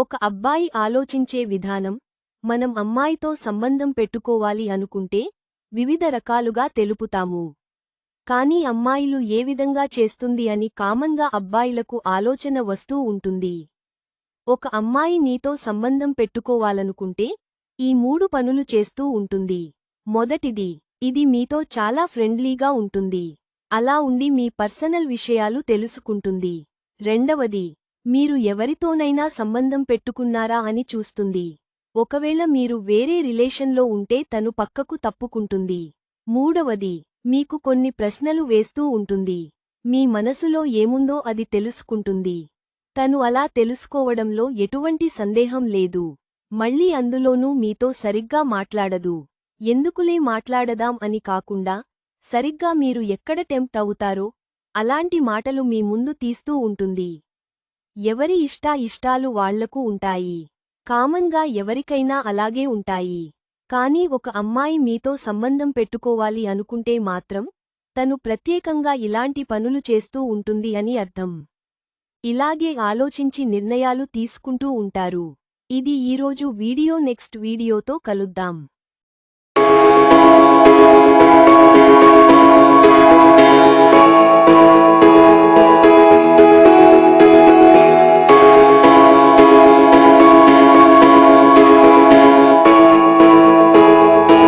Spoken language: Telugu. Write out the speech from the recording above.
ఒక అబ్బాయి ఆలోచించే విధానం మనం అమ్మాయితో సంబంధం పెట్టుకోవాలి అనుకుంటే వివిధ రకాలుగా తెలుపుతాము. కానీ అమ్మాయిలు ఏ విధంగా చేస్తుంది అని కామన్గా అబ్బాయిలకు ఆలోచన వస్తూ ఉంటుంది. ఒక అమ్మాయి నీతో సంబంధం పెట్టుకోవాలనుకుంటే ఈ మూడు పనులు చేస్తూ ఉంటుంది. మొదటిది ఇది మీతో చాలా ఫ్రెండ్లీగా ఉంటుంది. అలా ఉండి మీ పర్సనల్ విషయాలు తెలుసుకుంటుంది. రెండవది మీరు ఎవరితోనైనా సంబంధం పెట్టుకున్నారా అని చూస్తుంది. ఒకవేళ మీరు వేరే రిలేషన్లో ఉంటే తను పక్కకు తప్పుకుంటుంది. మూడవది మీకు కొన్ని ప్రశ్నలు వేస్తూ ఉంటుంది. మీ మనసులో ఏముందో అది తెలుసుకుంటుంది. తను అలా తెలుసుకోవడంలో ఎటువంటి సందేహం లేదు. మళ్ళీ అందులోనూ మీతో సరిగ్గా మాట్లాడదు. ఎందుకులే మాట్లాడదాం అని కాకుండా సరిగ్గా మీరు ఎక్కడ టెంప్ట్ అవుతారో అలాంటి మాటలు మీ ముందు తీస్తూ ఉంటుంది. ఎవరి ఇష్టా ఇష్టాలు వాళ్ళకు ఉంటాయి. కామన్గా ఎవరికైనా అలాగే ఉంటాయి. కానీ ఒక అమ్మాయి మీతో సంబంధం పెట్టుకోవాలి అనుకుంటే మాత్రం తను ప్రత్యేకంగా ఇలాంటి పనులు చేస్తూ ఉంటుంది అని అర్థం. ఇలాగే ఆలోచించి నిర్ణయాలు తీసుకుంటూ ఉంటారు. ఇది ఈరోజు వీడియో నెక్స్ట్ వీడియోతో కలుద్దాం.